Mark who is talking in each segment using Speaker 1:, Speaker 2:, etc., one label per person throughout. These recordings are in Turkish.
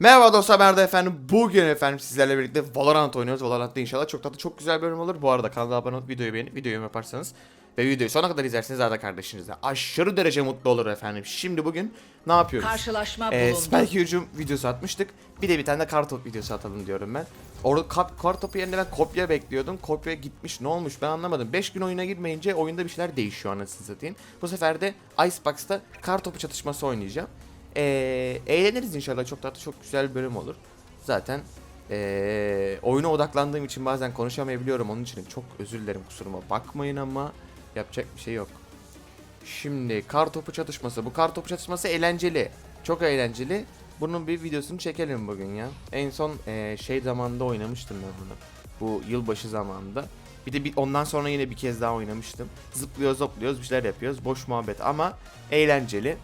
Speaker 1: Merhaba dostlar ben Arda efendim. Bugün efendim sizlerle birlikte Valorant oynuyoruz. Valorant'ta inşallah çok tatlı çok güzel bölüm olur. Bu arada kanala abone olup videoyu beğenip videoyu yaparsanız ve videoyu sona kadar izlerseniz Arda kardeşinizle aşırı derece mutlu olur efendim. Şimdi bugün ne yapıyoruz?
Speaker 2: Karşılaşma
Speaker 1: Ee,
Speaker 2: bulundu.
Speaker 1: Spike hücum videosu atmıştık. Bir de bir tane de kartop videosu atalım diyorum ben. Orada kap, kartopu yerine ben kopya bekliyordum. Kopya gitmiş ne olmuş ben anlamadım. 5 gün oyuna girmeyince oyunda bir şeyler değişiyor anasını satayım. Bu sefer de Icebox'ta kartopu çatışması oynayacağım. Ee, eğleniriz inşallah çok tatlı çok güzel bir bölüm olur. Zaten ee, oyuna odaklandığım için bazen konuşamayabiliyorum. Onun için çok özür dilerim kusuruma bakmayın ama yapacak bir şey yok. Şimdi kar topu çatışması. Bu kar topu çatışması eğlenceli. Çok eğlenceli. Bunun bir videosunu çekelim bugün ya. En son eee, şey zamanında oynamıştım ben bunu. Bu yılbaşı zamanında. Bir de bir, ondan sonra yine bir kez daha oynamıştım. Zıplıyoruz zıplıyoruz bir şeyler yapıyoruz. Boş muhabbet ama eğlenceli.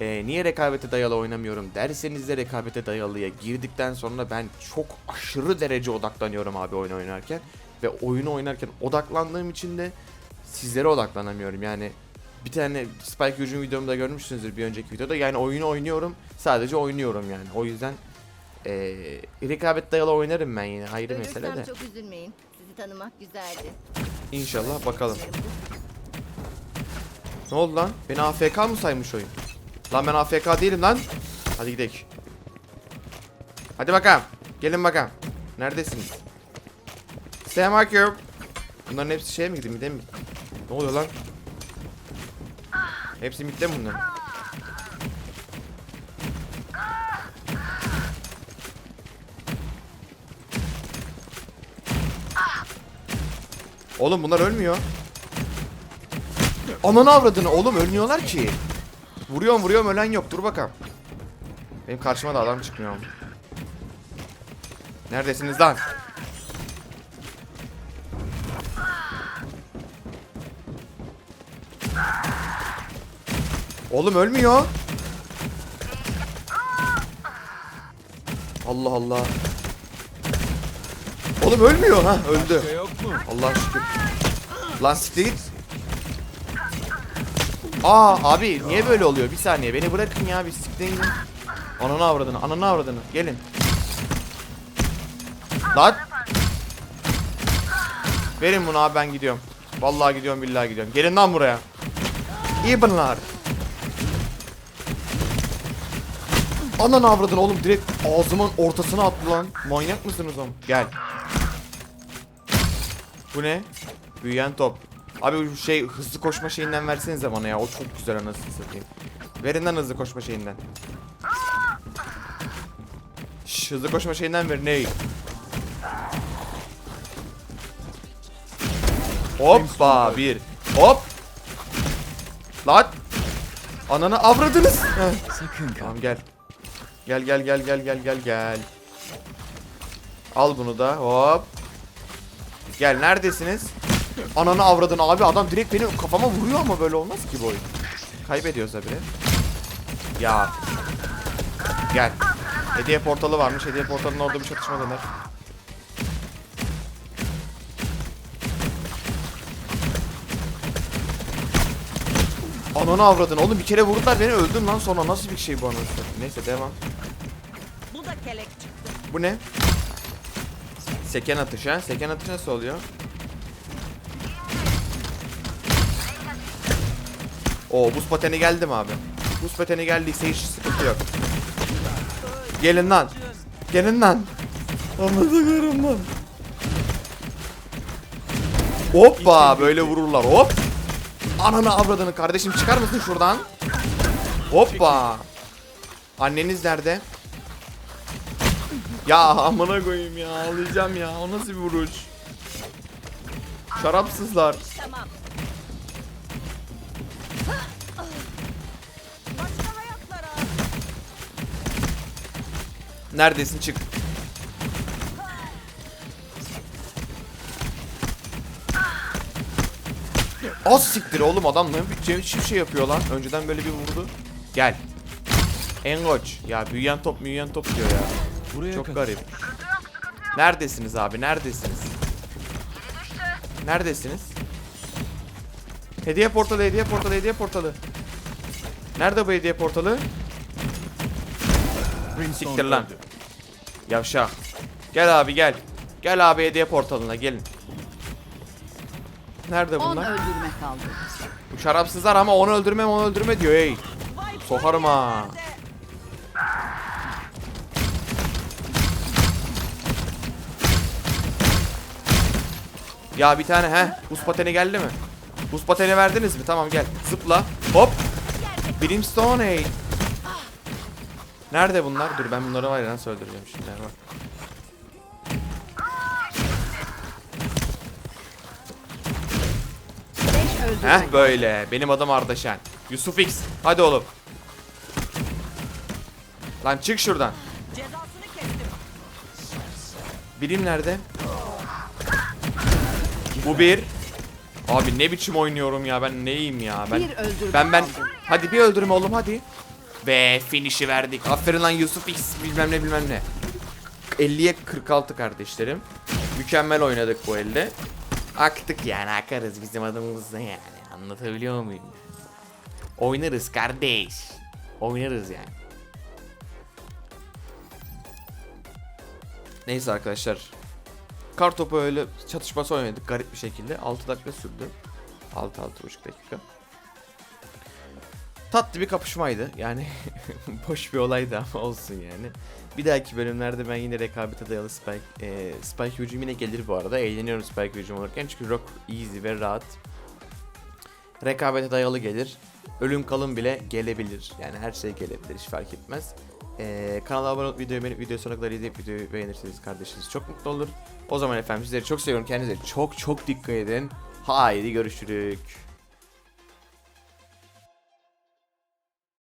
Speaker 1: Eee, niye rekabete dayalı oynamıyorum derseniz de rekabete dayalıya girdikten sonra ben çok aşırı derece odaklanıyorum abi oyun oynarken. Ve oyunu oynarken odaklandığım için de sizlere odaklanamıyorum. Yani bir tane Spike hücum videomda görmüşsünüzdür bir önceki videoda. Yani oyunu oynuyorum. Sadece oynuyorum yani. O yüzden eee rekabet dayalı oynarım ben yine. Ayrı mesele de.
Speaker 3: Ölürsem çok üzülmeyin. Sizi tanımak güzeldi.
Speaker 1: İnşallah bakalım. Ne oldu lan? Beni AFK mı saymış oyun? Lan ben AFK değilim lan. Hadi gidelim. Hadi bakalım. Gelin bakalım. Neredesiniz? Selamünaleyküm. Bunların hepsi şeye mi gitti? Mide mi gitti? Ne oluyor lan? Hepsi midde mi bunların? Oğlum bunlar ölmüyor. Ananı avradını oğlum ölmüyorlar ki. Vuruyorum vuruyorum ölen yok dur bakalım. Benim karşıma da adam çıkmıyor. Neredesiniz lan? Oğlum ölmüyor. Allah Allah. Oğlum ölmüyor ha öldü. Allah şükür. Lan siktir git. Aa abi niye böyle oluyor? Bir saniye beni bırakın ya bir siktir gidin. Ananı avradını ananı avradını gelin. Lan. Verin bunu abi ben gidiyorum. Vallahi gidiyorum billahi gidiyorum. Gelin lan buraya. İyi bunlar. Ananı avradını oğlum direkt ağzımın ortasına attı lan. Manyak mısınız oğlum? Gel. Bu ne? Büyüyen top. Abi bu şey hızlı koşma şeyinden versenize bana ya. O çok güzel anasını satayım. Verin lan hızlı koşma şeyinden. Şş, hızlı koşma şeyinden ver ney? Hoppa bir. Hop. Lan. Ananı avradınız.
Speaker 4: Sakın
Speaker 1: Tamam gel. Gel gel gel gel gel gel gel. Al bunu da hop. Gel neredesiniz? Ananı avradın abi adam direkt benim kafama vuruyor ama böyle olmaz ki bu oyun. Kaybediyoruz habire. Ya. Gel. Hediye portalı varmış. Hediye portalının orada bir çatışma döner. Ananı avradın. Oğlum bir kere vurdular beni öldüm lan sonra nasıl bir şey bu anasını? Neyse devam.
Speaker 2: Bu da kelek çıktı.
Speaker 1: Bu ne? Seken atışı ha? Seken atışı nasıl oluyor? Oo buz pateni geldi mi abi? Buz pateni geldiyse hiç sıkıntı yok. Gelin lan. Gelin lan. Anlatıyorum lan. Hoppa böyle vururlar hop. Ananı avradını kardeşim çıkar mısın şuradan? Hoppa. Anneniz nerede? Ya amına koyayım ya ağlayacağım ya o nasıl bir vuruş Şarapsızlar
Speaker 2: Tamam.
Speaker 1: Neredesin? Çık. Az siktir oğlum adam ne hiçbir şey yapıyor lan? Önceden böyle bir vurdu. Gel. Engoç. Ya büyüyen top büyüyen top diyor ya.
Speaker 4: Buraya
Speaker 1: Çok garip. Neredesiniz abi? Neredesiniz? Neredesiniz? Hediye portalı hediye portalı hediye portalı. Nerede bu hediye portalı? Siktir lan. Yavşak. Gel abi gel. Gel abi hediye portalına gelin. Nerede
Speaker 4: 10
Speaker 1: bunlar?
Speaker 4: öldürme kaldı.
Speaker 1: Bu şarapsızlar ama onu öldürmem onu öldürme diyor hey. Sokarım ha. Ya bir tane he. Buz pateni geldi mi? Buz pateni verdiniz mi? Tamam gel. Zıpla. Hop. Brimstone hey. Nerede bunlar? Dur ben bunları var ya nasıl öldüreceğim şimdi. Bak. Heh böyle. Benim adım Ardaşen. Yusuf X. Hadi oğlum. Lan çık şuradan. Birim nerede? Bu bir. Abi ne biçim oynuyorum ya ben neyim ya ben. Ben ben hadi bir öldürme oğlum hadi. Ve finish'i verdik. Aferin lan Yusuf X bilmem ne bilmem ne. 50'ye 46 kardeşlerim. Mükemmel oynadık bu elde. Aktık yani akarız bizim adımızda yani. Anlatabiliyor muyum? Oynarız kardeş. Oynarız yani. Neyse arkadaşlar. Kar topu öyle çatışması oynadık garip bir şekilde. 6 dakika sürdü. 6-6,5 dakika. Tatlı bir kapışmaydı. Yani boş bir olaydı ama olsun yani. Bir dahaki bölümlerde ben yine rekabete dayalı Spike, e, Spike hücum yine gelir bu arada. Eğleniyorum Spike hücum olurken çünkü Rock easy ve rahat. Rekabete dayalı gelir. Ölüm kalım bile gelebilir. Yani her şey gelebilir hiç fark etmez. Ee, kanala abone olup videoyu beğenip videoyu sonuna kadar izleyip videoyu beğenirseniz kardeşiniz çok mutlu olur. O zaman efendim sizleri çok seviyorum. Kendinize çok çok dikkat edin. Haydi görüşürük.